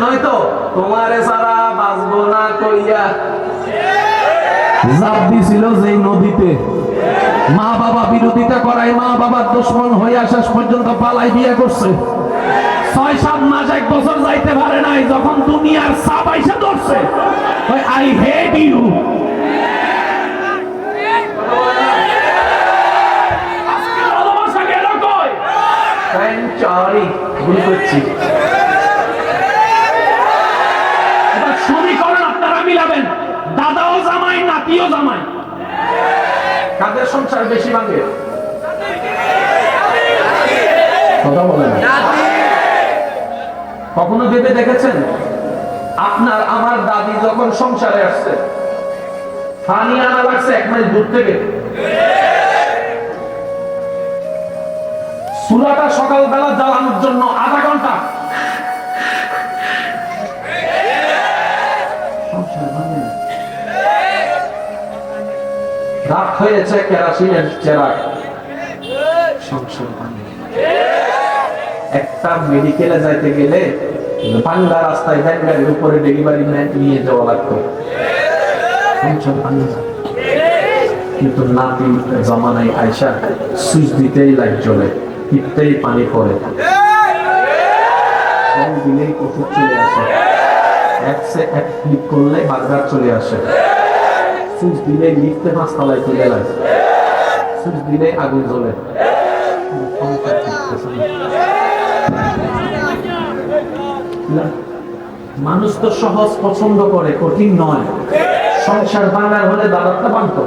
নয়তো তোমারে সারা বাঁচবো না কইয়া। জাপ দিছিল যে নদীতে। মা বাবা বিরোধিতা করায় মা বাবার দুশ্মন হইয়া শেষ পর্যন্ত পালাই বিয়ে করছে। ছয়, সাত মাস, এক বছর যাইতে পারে নাই, যখন দুনিয়ার সাপ আইসা ধরছে। আই হেট ইউ সরি ভুল করছি এবার সমীকরণ আপনারা মিলাবেন দাদাও নাতিও জামাই। কাদের সংসার বেশি ভাঙে? কথা বলেন কখনো ভেবে দেখেছেন? আপনার, আমার দাদি যখন সংসারে আসছে, পানি আনা লাগছে এক মাইল দূর থেকে। চুলাটা সকালবেলা জ্বালানোর জন্য আধা ঘণ্টা রাত হয়েছে কেরাসিনের সংসার একটা মেডিকেলে যাইতে গেলে বাংলা রাস্তায় গাড়ির উপরে ডেলিভারি নিয়ে যাওয়া লাগতো। কিন্তু নাতি জমানায় আয়সা সুইচ দিতেই লাইট জ্বলে টিপতেই পানি পড়ে। দিলেই ওষুধ চলে আসে। এক সে এক ক্লিক করলে বাজার চলে আসে। চলে লাগে সুইচ দিলেই আগুন জ্বলে। মানুষ তো সহজ পছন্দ করে, কঠিন নয়। সংসার বাংলার হলে দাদারটা বানতো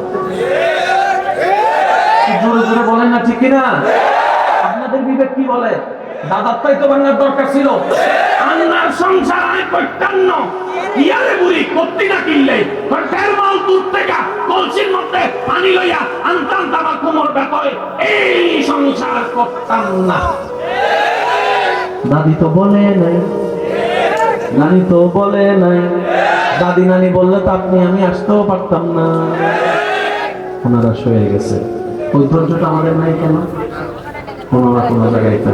জোরে জোরে বলেন না ঠিক না আপনাদের বিবেক কি বলে? দাদারটাই তো বাংলার দরকার ছিল। আন্নার সংসার আয় কইতান্ন ইয়ারে বুড়ি করতি না কিনলে ঘরের মাল দূর থেকে কলসির মধ্যে পানি লইয়া কোমর ব্যাপারে। এই সংসার করতাম না। দাদি তো বলে নাই। নানি তো বলে নাই। দাদি নানি বললে তো আপনি, আমি আসতেও পারতাম না। ওনারা সয়ে গেছে। ওই ধৈর্যটা আমাদের নাই কেন? কোনো না কোনো জায়গায় একটা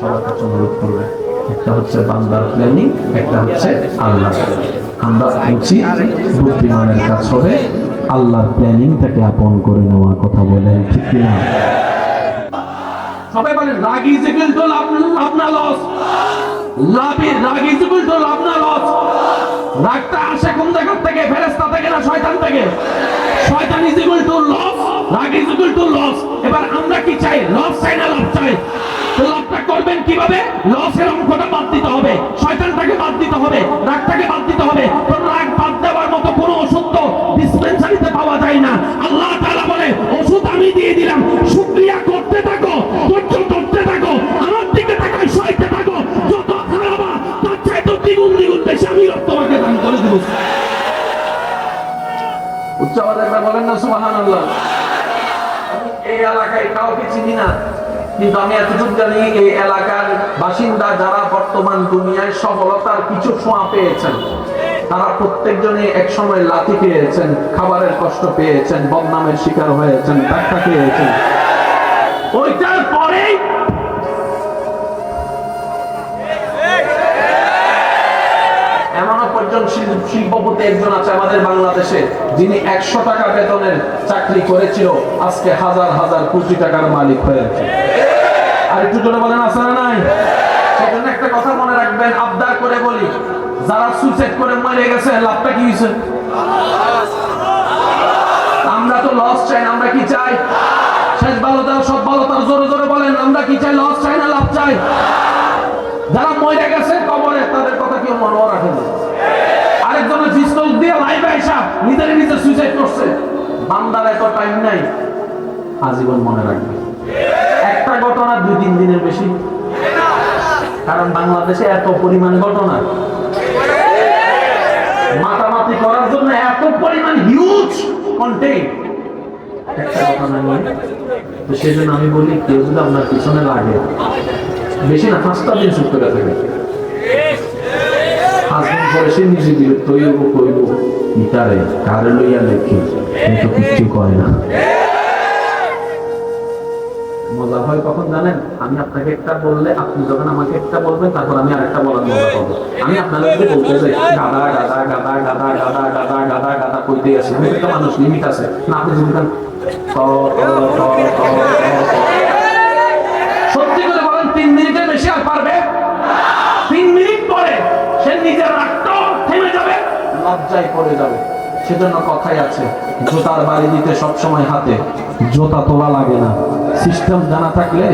সবার কাছে অনুরোধ করবে। একটা হচ্ছে বান্দার প্ল্যানিং, একটা হচ্ছে আল্লাহ। আমরা উচিত বুদ্ধিমানের কাজ হবে, আল্লাহর প্ল্যানিংটাকে আপন করে নেওয়ার কথা বলেন, ঠিক কিনা? সবাই লাভ লাভ লস। লাভ লাভ লস। রাগটা আসে কোন থেকে? থেকে না শয়তান থেকে? শয়তান ইজ ইকুয়াল টু লস, রাগ ইজ ইকুয়াল টু লস। এবার আমরা কি চাই? লস চাই না লাভ চাই? তো লাভটা করবেন কীভাবে? লসের হবে, রাগটাকে বাদ দিতে হবে। রাগ বাদ দেওয়ার মতো কোনো ওষুধ তো ডিসপেন্সারিতে পাওয়া যায় না। আল্লাহ তাআলা বলে, ওষুধ আমি দিয়ে দিলাম। শুকরিয়া করতে থাকো তার এই এলাকায় না। কিন্তু আমি এই এলাকার বাসিন্দা যারা বর্তমান দুনিয়ায় সফলতার কিছু ছোঁয়া পেয়েছেন। তারা প্রত্যেকজনে এক সময় লাথি পেয়েছেন খাবারের কষ্ট পেয়েছেন, বদনামের শিকার হয়েছেন, ধাক্কা পেয়েছেন ওইটার পর্যন্ত শিল্পপতি একজন আছে আমাদের বাংলাদেশে, যিনি একশো টাকা বেতনের চাকরি করেছিল, আজকে হাজার হাজার কোটি টাকার মালিক হয়েছে। আর একটু জোরে বলেন আছে নাই সেজন্য একটা কথা মনে রাখবেন আবদার করে বলি, যারা সুইসাইড করে মরে গেছে, লাভটা কি হয়েছে? আমরা তো লস চাই না, আমরা কি চাই? শেষ ভালো সব ভালো জোরে জোরে বলেন, আমরা কি চাই লস চাই না, লাভ চাই? যারা মরে গেছে, কবরে, তাদের কথা কেউ মনেও রাখে না। আরেকজনের পিস্তল দিয়ে লাইভে আইসা, নিজের নিজে সুইসাইড করছে। বান্দার এত টাইম নাই, আজীবন মনে রাখবে। একটা ঘটনা দুই তিন দিনের বেশি। কারণ বাংলাদেশে এত পরিমাণ ঘটনা। মাতামাতি করার জন্য এত পরিমাণ হিউজ কন্টেন্ট একটা ঘটনা নিয়ে। তো সেই জন্য আমি বলি, কেউ যদি আপনার পিছনে লাগে, বেশি না, পাঁচটা দিন করে থাকে। কারে লইয়া কিন্তু কিচ্ছু কয় না। মজা হয় কখন জানেন আমি আপনাকে একটা বললে আপনি যখন আমাকে একটা বলবেন তারপর আমি আরেকটা বলার মজা পাবো আমি আপনাকে যদি বলতে চাই গাদা গাদা গাদা গাদা গাদা গাদা গাদা গাদা কইতে আছি আমি একটা মানুষ লিমিট আছে না আপনি যদি। সত্যি করে বলেন তিন মিনিটের বেশি আর পারবে তিন মিনিট পরে সে নিজের রাগটাও থেমে যাবে লজ্জায় পড়ে যাবে সেজন্য কথাই আছে, জোতার বাড়ি দিতে সব সময় হাতে, জোতা তোলা লাগে না। সিস্টেম জানা থাকলে?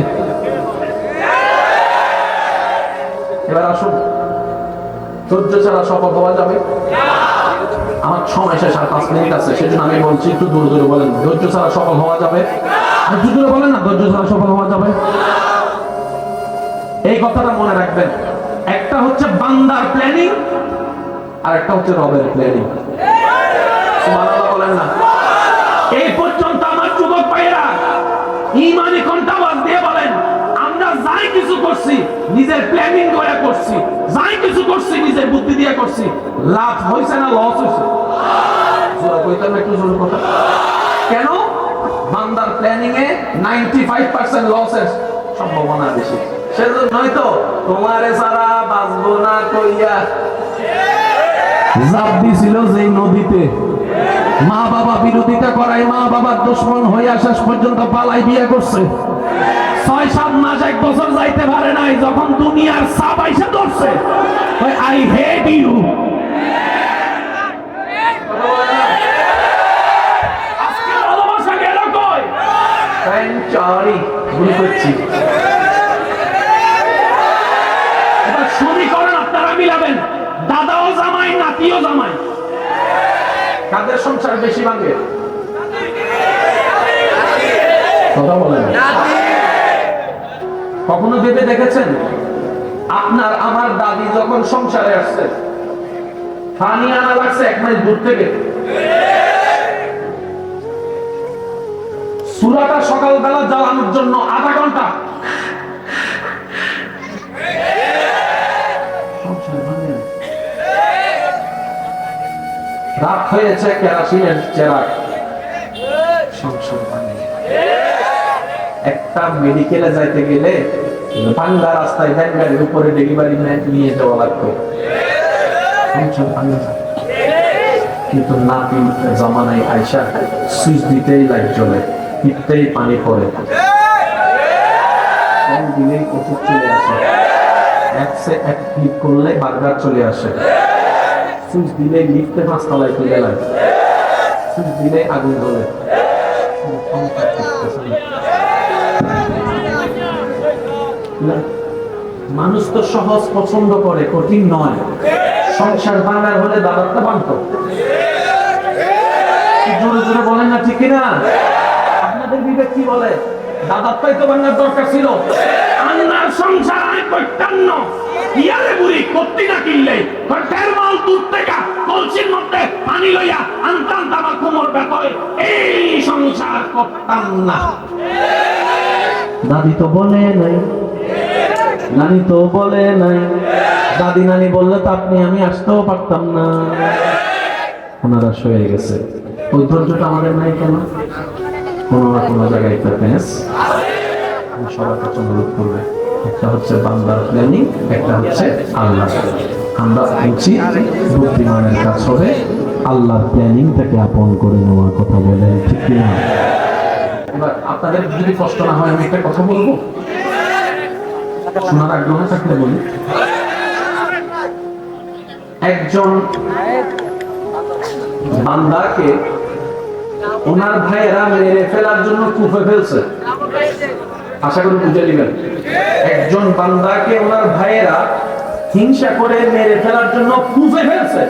এবার আসুন। ধৈর্য ছাড়া সফল হওয়া যাবে? আমার সময় শেষ, আর পাঁচ মিনিট আছে, সেজন্য আমি বলছি, একটু দূরে দূরে বলেন। ধৈর্য ছাড়া সফল হওয়া যাবে? আর একটু দূরে বলেন না, ধৈর্য ছাড়া সফল হওয়া যাবে? এই কথাটা মনে রাখবেন। একটা হচ্ছে বান্দার প্ল্যানিং আর একটা হচ্ছে রবের প্ল্যানিং এই পর্যন্ত আমার যুবক ভাইয়েরা, ইমানি কণ্ঠাবাজ দিয়ে বলেন, আমরা যাই কিছু করছি, নিজের প্ল্যানিং করে করছি, যাই কিছু করছি, নিজের বুদ্ধি দিয়ে করছি, লাভ হয়েছে না লস হয়েছে কেন? বান্দার প্ল্যানিং এ 95% লসের সম্ভাবনা বেশি। সেজন্যই তো তোমারে সারা বাঁচবো না কইয়া। জাপ দিছিল যে নদীতে। মা বাবা বিরোধিতা করায় মা বাবার দুশ্মন হইয়া শেষ পর্যন্ত পালাই বিয়ে করছে। ছয় সাত মাস এক বছর যাইতে পারে নাই যখন দুনিয়ার সাপ আইসা ধরছে। আই হেট ইউ ভুল করছি। সমীকরণ আপনারা মিলাবেন। দাদাও জামাই নাতিও জামাই। কাদের সংসার বেশি ভাঙে। কথা বলেন। কখনো ভেবে দেখেছেন? আপনার, আমার দাদি যখন সংসারে আসছে, পানি আনা লাগছে এক মাইল দূর থেকে। সুরাটা সকালবেলা জ্বালানোর জন্য আধা ঘণ্টা রাত হয়েছে কেরাসিনের ভাঙে একটা মেডিকেলে যাইতে গেলে বাংলা রাস্তায় ভ্যান উপরে ডেলিভারি ম্যান নিয়ে যাওয়া লাগতো সংসার ভাঙে। কিন্তু নাতি জামানায় আইসা সুইচ দিতেই লাইট জ্বলে টিপতেই পানি পড়ে। দিলেই ওষুধ চলে আসে। এক সে এক ক্লিক করলে বার্গার চলে আসে। দিলেই লিফটে পাঁচতলায় চলে লাগে সুইচ দিলেই আগুন ধরে। না। মানুষ তো সহজ পছন্দ করে, কঠিন নয়। সংসার ভাঙার হলে দাদারটা ভাঙতো জোরে জোরে বলেন না, ঠিক না আপনাদের বিবেক কি বলে? দাদারটাই তো বাংলার দরকার ছিল। আন্নার সংসার আমি ইয়ারে বুড়ি করতি না কিনলে মাল দূর থেকে কলসির মধ্যে পানি লইয়া এই সংসার করতাম না। দাদি তো বলে নাই। নানি তো বলে নাই। দাদি নানি বললে তো আপনি, আমি আসতেও পারতাম না। ওনারা সয়ে গেছে। ওই ধৈর্যটা আমাদের নাই কেন? কোনো না কোনো জায়গায় একটা প্যাঁচ সবার কাছে অনুরোধ করবে। একটা হচ্ছে বান্দার প্ল্যানিং, একটা হচ্ছে আল্লাহ। আমরা উচিত বুদ্ধিমানের কাজ হবে আল্লাহর প্ল্যানিং থেকে আপন করে নেওয়ার কথা বলে ঠিক কিনা? এবার আপনাদের যদি কষ্ট না হয়, আমি একটা কথা বলব? শোনার আগ্রহ থাকলে বলি একজন বান্দাকে ওনার ভাইয়েরা মেরে ফেলার জন্য কুফে ফেলছে। আশা করি বুঝে নেবেন। একজন বান্দাকে ওনার ভাইয়েরা হিংসা করে মেরে ফেলার জন্য কুফে ফেলছে।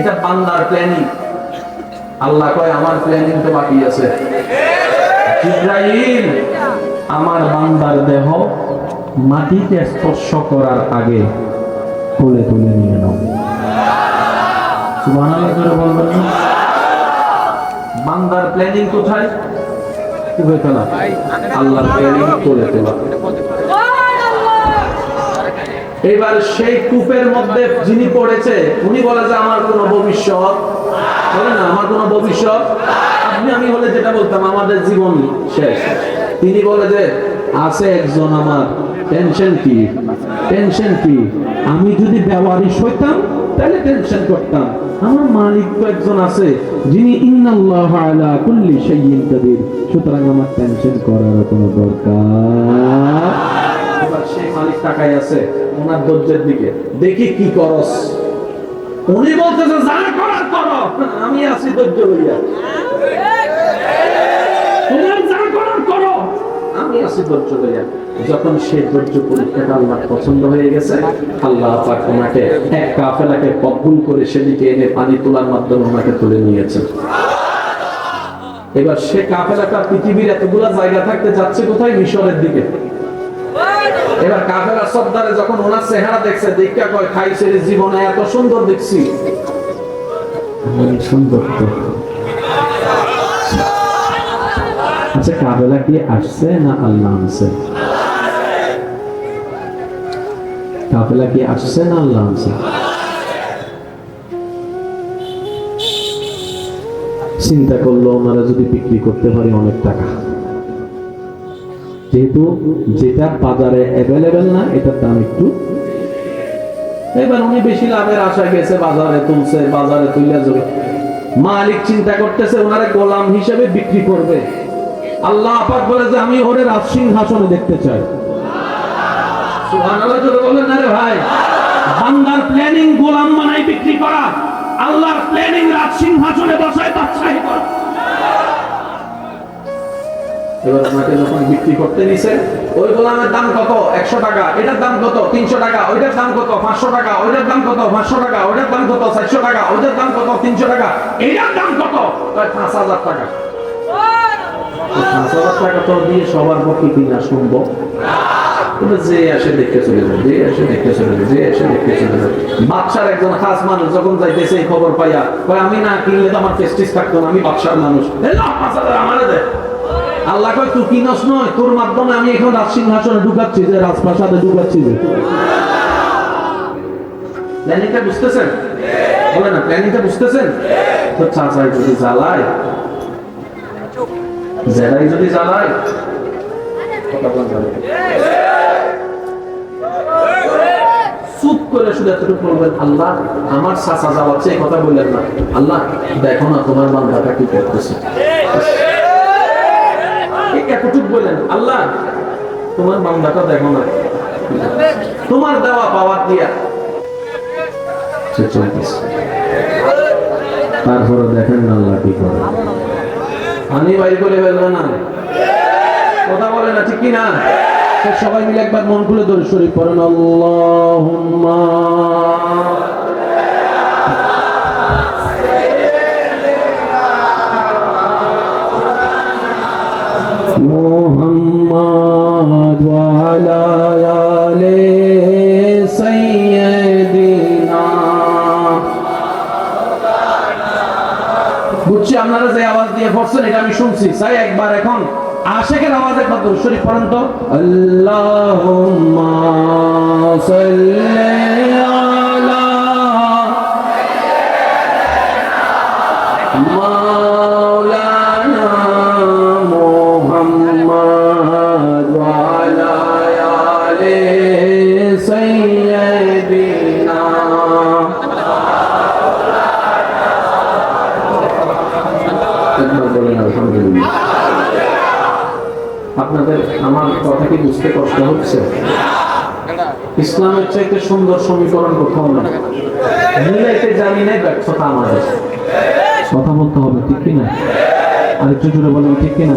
এটা বান্দার প্ল্যানিং আল্লাহ কয়, আমার প্ল্যানিং তো বাকি আছে। জিব্রাইল, আমার বান্দার দেহ মাটিতে স্পর্শ করার আগে তুলে তুলে নিয়ে নাও। সুবহানাল্লাহ করে বলবেন বান্দার প্ল্যানিং কোথায়? তুলে তোলা তোলা এবার সেই কূপের মধ্যে যিনি পড়েছে, উনি বলে যে, আমার কোনো ভবিষ্যৎ। বলে না, আমার কোনো ভবিষ্যৎ? আপনি, আমি হলে যেটা বলতাম, আমাদের জীবন শেষ। তিনি বলে যে, আছে একজন আমার, টেনশন কি? টেনশন কি? আমি যদি ব্যবহারিক হইতাম তাহলে টেনশন করতাম। আমার মালিক তো একজন আছে যিনি ইন্নাল্লাহ আলা কুল্লি শাইইন কাদির। সুতরাং আমার টেনশন করার কোনো দরকার। এবার সেই মালিক তাকাই আছে ওনার দরজার দিকে। দেখি কি করস। উনি বলতেছে যা করার করো। আমি আছি ধৈর্য লইয়া তোমার আমি আছি ধৈর্য লইয়া যখন সে ধৈর্য পরীক্ষাটা আল্লাহ পছন্দ হয়ে গেছে, আল্লাহ পাক ওনাকে এক কাফেলাকে কবুল করে সেদিকে এনে পানি তোলার মাধ্যমে ওনাকে তুলে নিয়েছেন। এবার সে কাফেলাটা পৃথিবীর এতগুলা জায়গা থাকতে যাচ্ছে কোথায়? মিশরের দিকে। এবার কাফেলা সর্দারে যখন ওনার চেহারা দেখছে, দেখা কয় খাইছে রে জীবনে এত সুন্দর দেখছি। সুন্দর তো আচ্ছা কাফেলা কি আসছে না আল্লাহ আনছে? কাফেলা কি আসছে না আল্লাহ আনছে? চিন্তা করল, ওনারা যদি বিক্রি করতে পারে অনেক টাকা। যেহেতু যেটা বাজারে অ্যাভেলেবেল না, এটার দাম একটু। এবার উনি বেশি লাভের আশা গেছে, বাজারে তুলছে, বাজারে তুলে যাবে মালিক চিন্তা করতেছে, ওনারে গোলাম হিসেবে বিক্রি করবে। আল্লাহ পাক বলে যে আমি ওরে রাজ সিংহাসনে দেখতে চাই। প্ল্যানিং গোলাম বিক্রি করা, আল্লাহর প্ল্যানিং রাজ সিংহাসনে বসায় এবার যখন বিক্রি করতে নিছে, ওই গোলামের দাম কত? একশো টাকা। এটার দাম কত? তিনশো টাকা। ওইটার দাম কত? পাঁচশো টাকা। ওইটার দাম কত? পাঁচশো টাকা। ওইটার দাম কত? চারশো টাকা। ওইটার দাম কত? তিনশো টাকা। এইটার দাম কত? পাঁচ হাজার টাকা। আমি না কিনলে তো আমার পেস্টিস থাকতো না, আমি বাচ্চার মানুষ। আল্লাহ কয়, তুই কিনস নয়, তোর মাধ্যমে আমি এখন রাজ সিংহাসনে ঢুকাচ্ছি, যে রাজপ্রাসাদে ঢুকাচ্ছি যে। প্ল্যানিংটা বুঝতেছেন? বলে না, প্ল্যানিংটা বুঝতেছেন? তো চাচাই যদি জ্বালায় জেরাই যদি চুপ করে শুধু এতটুকু আল্লাহ, আমার কথা বললেন না। আল্লাহ, দেখো না তোমার বললেন, আল্লাহ, তোমার দেখো না। তোমার দেওয়া দিয়া তারপরে দেখেন আল্লাহ কি করে। আমি বাইর করে না। কথা বলে না, ঠিক কি না? সবাই মিলে একবার মন খুলে ধরে শরীফ পড়েন বুঝছি আপনারা যে আওয়াজ দিয়ে পড়ছেন, এটা আমি শুনছি। তাই একবার এখন আশেকের আওয়াজে কত শরীফ পড়েন তো। আল্লাহুম্মা বুঝতে কষ্ট হচ্ছে। ইসলামের চাইতে সুন্দর সমীকরণ কোথাও না মিলাইতে জানি না ব্যর্থতা আমাদের কথা বলতে হবে, ঠিক কিনা? আরেকটু জুড়ে বলেন, ঠিক কিনা?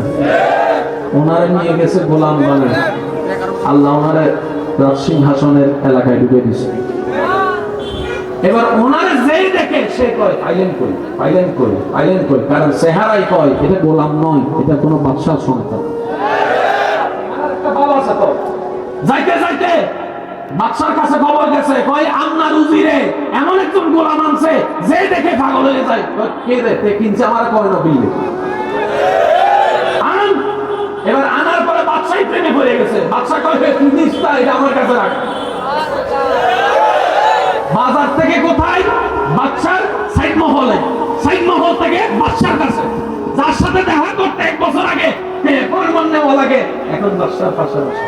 ওনারে নিয়ে গেছে গোলাম আল্লাহ ওনারে সিংহাসনের এলাকায় ঢুকে দিছে এবার ওনারে যেই দেখে সে কয় করি আইলেন্ড করি আইলেন্ড করি কারণ সেহারাই কয়, এটা গোলাম নয়, এটা কোনো বাদশাহ সন্তান একটা ভাব আছে তো। যাইতে যাইতে বাদশার কাছে খবর গেছে কয় আমনার উজিরে এমন একজন গোলাম আনছে যে দেখে পাগল হয়ে যায়। কে রে তে কিনছে আমার কয় না বিল্লে আন এবার আনার পরে প্রেমে পড়ে গেছে। তা, এটা আমার কাছে রাখ। বাজার থেকে কোথায়? বাচ্চার সাইড মহলে সাইড মহল থেকে বাচ্চার কাছে। যার সাথে দেখা করতে এক বছর আগে পরিমাণ ভালো লাগে এখন বাসার পাশাপাশি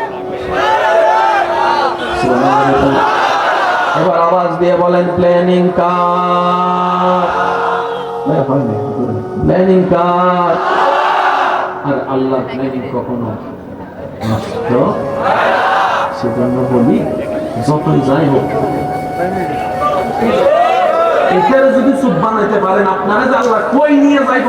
এবার আওয়াজ দিয়ে বলেন প্ল্যানিং প্ল্যানিং কার আর আল্লাহ প্ল্যানিং কখনো নষ্ট সেজন্য বলি, যতই যাই হোক। এটারে যদি চুপ বানাইতে পারেন, আপনারা যে আল্লাহ কই নিয়ে যাইব?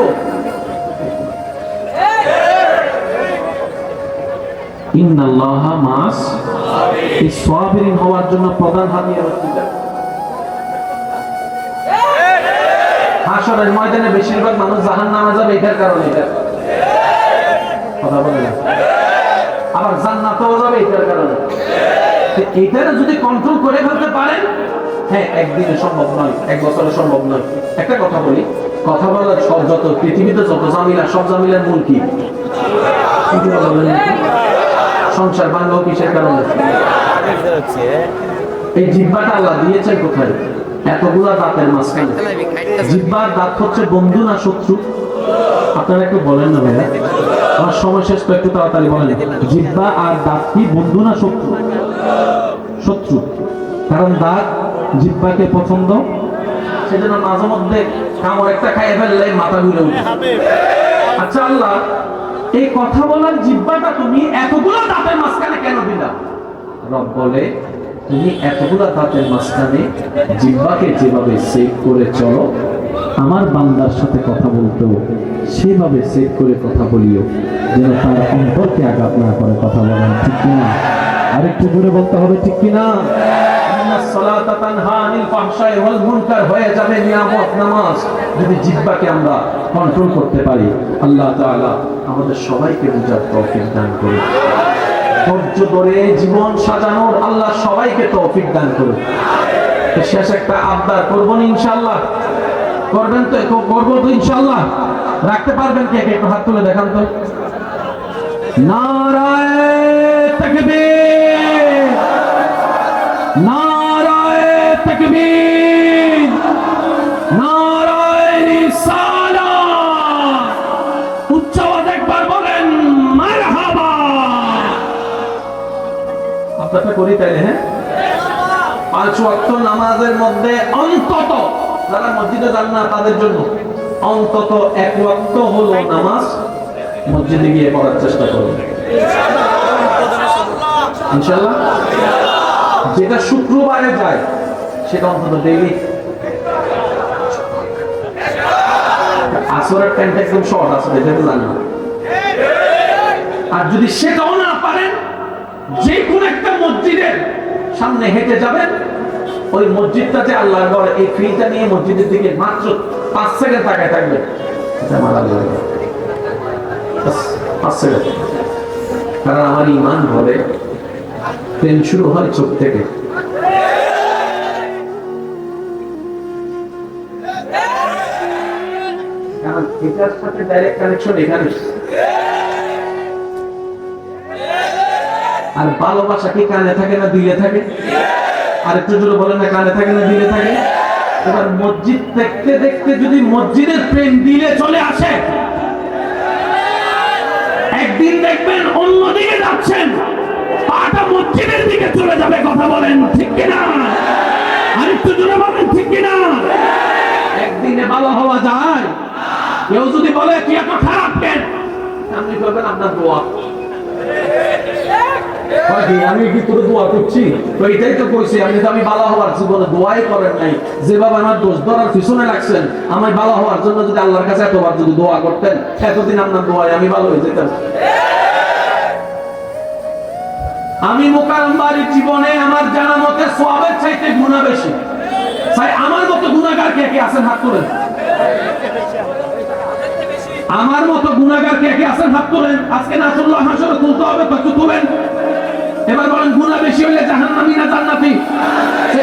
এটা। তো যদি কন্ট্রোল করে ফেলতে পারেন হ্যাঁ একদিনে সম্ভব নয়, এক বছরে সম্ভব নয়। একটা কথা বলি, কথা বলার সব যত পৃথিবীতে যত জামিলা, সব জামিলার মূল কি? সংসার ভাঙ্গ কিসের কারণে? এই জিহ্বাটা আল্লাহ দিয়েছেন কোথায়? এতগুলা দাঁতের মাঝখানে। জিহ্বার দাঁত হচ্ছে বন্ধু না শত্রু? আপনারা একটু বলেন না ভাইয়া। আমার সময় শেষ, তো একটু তাড়াতাড়ি বলেন। জিহ্বা আর দাঁত কি বন্ধু না শত্রু? শত্রু। কারণ দাঁত জিহ্বাকে পছন্দ। সেজন্য মাঝে মধ্যে কামড় একটা খাইয়ে ফেললে মাথা ঘুরে উঠে। আচ্ছা আল্লাহ এই কথা বলার জিব্বাটা তুমি এতগুলো দাঁতের মাঝখানে কেন দিলা? রব বলে, তুমি এতগুলো দাঁতের মাঝখানে জিব্বাকে যেভাবে সেভ করে চলো, আমার বান্দার সাথে কথা বলতো সেভাবে সেভ করে কথা বলিও, যেন তার অন্তরকে আঘাত না করে কথা বলেন ঠিক কিনা? আরেকটু জোরে বলতে হবে, ঠিক কিনা? যাবে যদি জিহ্বাকে আমরা কন্ট্রোল করতে পারি, আল্লাহ তাআলা আমাদের সবাইকে বুঝার তৌফিক দান করুন। ধৈর্য ধরে জীবন সাজানোর আল্লাহ সবাইকে তৌফিক দান করুন। শেষ একটা আবদার করব না ইনশাআল্লাহ। করবেন তো করব তো ইনশাআল্লাহ। রাখতে পারবেন কে? একটু হাত তুলে দেখান তো। নারায় তাকবীর। নারায় আপনারটা করি তাইলে হ্যাঁ? পাঁচ ওয়াক্ত নামাজের মধ্যে অন্তত যারা মসজিদে যান না তাদের জন্য অন্তত এক ওয়াক্ত হলো নামাজ মসজিদে গিয়ে পড়ার চেষ্টা করুন ইনশাল্লাহ যেটা শুক্রবারে যায়, সেটা অন্তত ডেইলি আসরের টাইমটা একদম শর্ট আছে যেটা তো জানেন না। আর যদি সেটাও না পারেন যে কোন মসজিদের সামনে হেঁটে যাবেন, ওই মসজিদটাতে আল্লাহর ঘর এই ফিলটা নিয়ে মসজিদের দিকে মাত্র পাঁচ সেকেন্ড তাকায় থাকবে কারণ আমার ইমান বলে, প্রেম শুরু হয় চোখ থেকে। এটার সাথে ডাইরেক্ট কানেকশন এখানে আর ভালোবাসা কি কানে থাকে না দিলে থাকে? আর একটু জোরে বলে না কানে থাকে না দিলে থাকে? এবার মসজিদ দেখতে দেখতে যদি মসজিদের প্রেম দিলে চলে আসে একদিন দেখবেন অন্যদিকে যাচ্ছেন পাটা মসজিদের দিকে চলে যাবে কথা বলেন ঠিক কিনা? আর একটু জোরে বলেন ঠিক কিনা? একদিনে ভালো হওয়া যায়। কেউ যদি বলে তুই এত খারাপ কেন? আপনি বলবেন আপনার দোয়া। কি, আমি জীবনে করেন আমার জানা মতে সবের চাইতে গুণা বেশি। তাই আমার মতো গুণাগার কে কে আছেন? হাত তোলেন। আমার মতো গুণাগার কে কে হাত তোলেন। আজকে নাসুল্লাহ হাসরে তুলতে হবে, তো তুলেন। এবার বলেন গুণা বেশি হলে জাহান্নামী না জান্নাতি?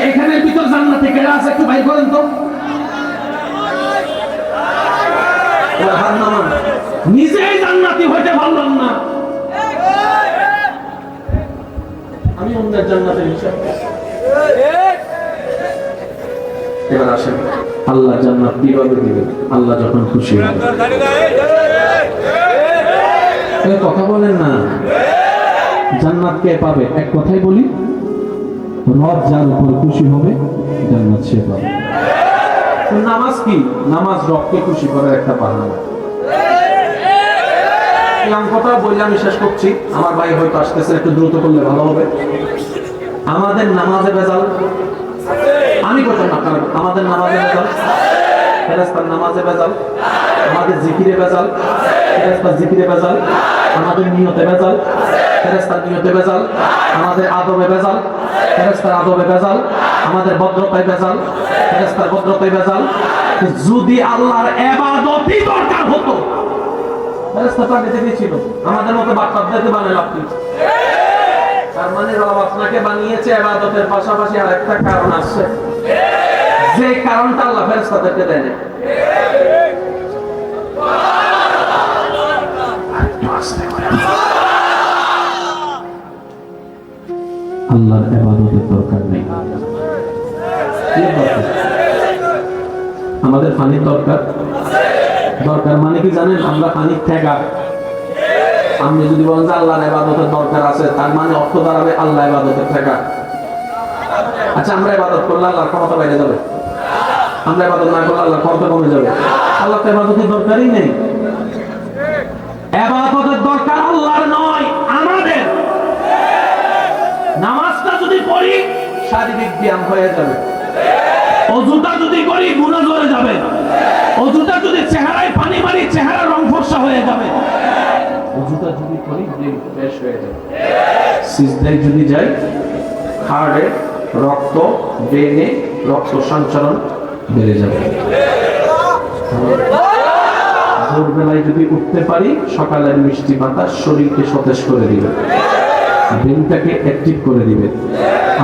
এখানের ভিতর জান্নাতি কেডা আছে একটু ভাই করেন তো। নিজেই জান্নাতি হইতে পারলাম না। আমি অন্যের জান্নাতের হিসাব এবার আসেন, আল্লাহ জান্নাত কীভাবে আল্লাহ যখন খুশি হবে। কথা বলেন না। জান্নাত কে পাবে? এক কথাই বলি, রব যার উপর খুশি হবে, জান্নাত সে পাবে। নামাজ কি? নামাজ রবকে খুশি করার একটা বাহানা। এই অঙ্কটা বললে আমি শেষ করছি। আমার ভাই হয়তো আসতেছে, একটু দ্রুত করলে ভালো হবে। আমাদের নামাজে বেজাল আমি কথা না আপনার আমাদের নামাজে বেজাল ফেরেস্তার নামাজে বেজাল আমাদের জিকিরে বেজাল ফেরেস্তার জিকিরে বেজাল আমাদের নিয়তে বেজাল ফেরেস্তার নিয়তে বেজাল আমাদের আদবে বেজাল ফেরেস্তার আদবে বেজাল আমাদের ভদ্রতায় বেজাল ফেরেস্তার ভদ্রতায় বেজাল যদি আল্লাহর এবাদতই দরকার হতো ফেরেস্তা পাঠিয়ে দিয়েছিল আমাদের মতো বাচ্চাদেরকে বানালো আপনি তার মানে রব আপনাকে বানিয়েছে এবাদতের পাশাপাশি আর একটা কারণ আছে। যে কারণটা আল্লাহ ফেরেস্তাদেরকে দেয় না আল্লাহর এবাদতের দরকার নেই। আমাদের পানির দরকার। দরকার মানে কি জানেন? আমরা পানির ঠেকা আপনি যদি বলেন যে আল্লাহর এবাদতের দরকার আছে, তার মানে অর্থ দাঁড়াবে আল্লাহ এবাদতের ঠেকা আচ্ছা আমরা এবাদত করলে আল্লাহর ক্ষমতা বাইরে যাবে। আমরা এবাদত না করলে আল্লাহর ক্ষমতা কমে যাবে। আল্লাহ তো এবাদতের দরকারই নেই এবাদতের দরকার আল্লাহর নয় আমাদের নামাজটা পড়ি শারীরিক ব্যায়াম হয়ে যাবে। অজুটা যদি করি ধরে যাবে। যদি চেহারায় পানি মারি চেহারা রং ফর্সা হয়ে যাবে। যদি করি হয়ে যাবে। সিজদায় যদি যাই হার্টে রক্ত, ব্রেনে রক্ত সঞ্চালন বেড়ে যাবে। ভোরবেলায় যদি উঠতে পারি, সকালের মিষ্টি বাতাস শরীরকে সতেজ করে দিবে। ব্রেনটাকে অ্যাক্টিভ করে দিবে।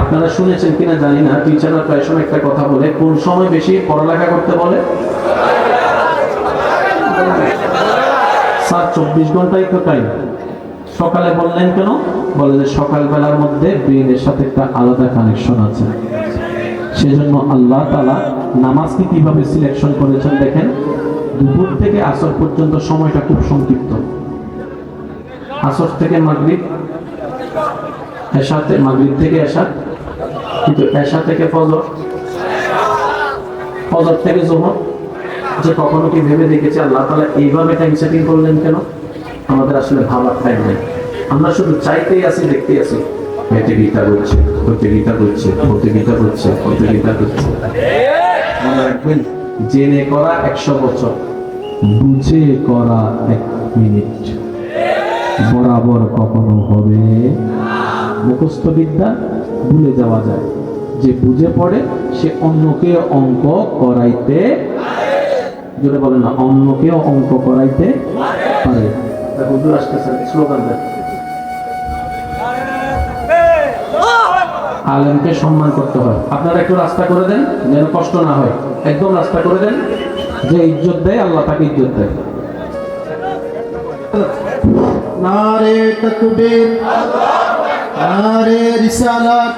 আপনারা শুনেছেন কিনা জানি না, টিচাররা প্রায় সময় একটা কথা বলে, কোন সময় বেশি পড়ালেখা করতে বলে? স্যার, চব্বিশ ঘন্টাই তো টাইম সকালে বললেন কেন? বলে যে সকালবেলার মধ্যে ব্রেনের সাথে একটা আলাদা কানেকশন আছে। সেজন্য আল্লাহ তালা নামাজকে কীভাবে সিলেকশন করেছেন দেখেন? দুপুর থেকে আসর পর্যন্ত সময়টা খুব সংক্ষিপ্ত। আসর থেকে মাগরিব এশাতে মাগরিব থেকে এশা কিন্তু এশা থেকে ফজর। ফজর থেকে জোহর। যে কখনো কি ভেবে দেখেছি, আল্লাহ তাআলা এইভাবে টাইম সেটিং করলেন কেন? আমাদের আসলে ভাবার টাইম নেই। আমরা শুধু চাইতেই আছি, দেখতেই আছি। এতে গীতা করছে হতে গীতা করছে হতে গীতা করছে। হতে গীতা করছে জেনে করা একশো বছর, বুঝে করা এক মিনিট। বরাবর কখনো হবে। মুখস্থ বিদ্যা ভুলে যাওয়া যায়। যে বুঝে পড়ে সে অন্যকে অঙ্ক করাইতে যেটা বলেন না অন্যকেও অঙ্ক করাইতে পারে। তা হুজুর আসতেছেন স্লোগান আলেমকে সম্মান করতে হয়। আপনারা একটু রাস্তা করে দেন যেন কষ্ট না হয়। একদম রাস্তা করে দেন যে ইজ্জত দেয় আল্লাহ তাকে ইজ্জত দেয়। নারে তকবীর। নারে রিসালাত।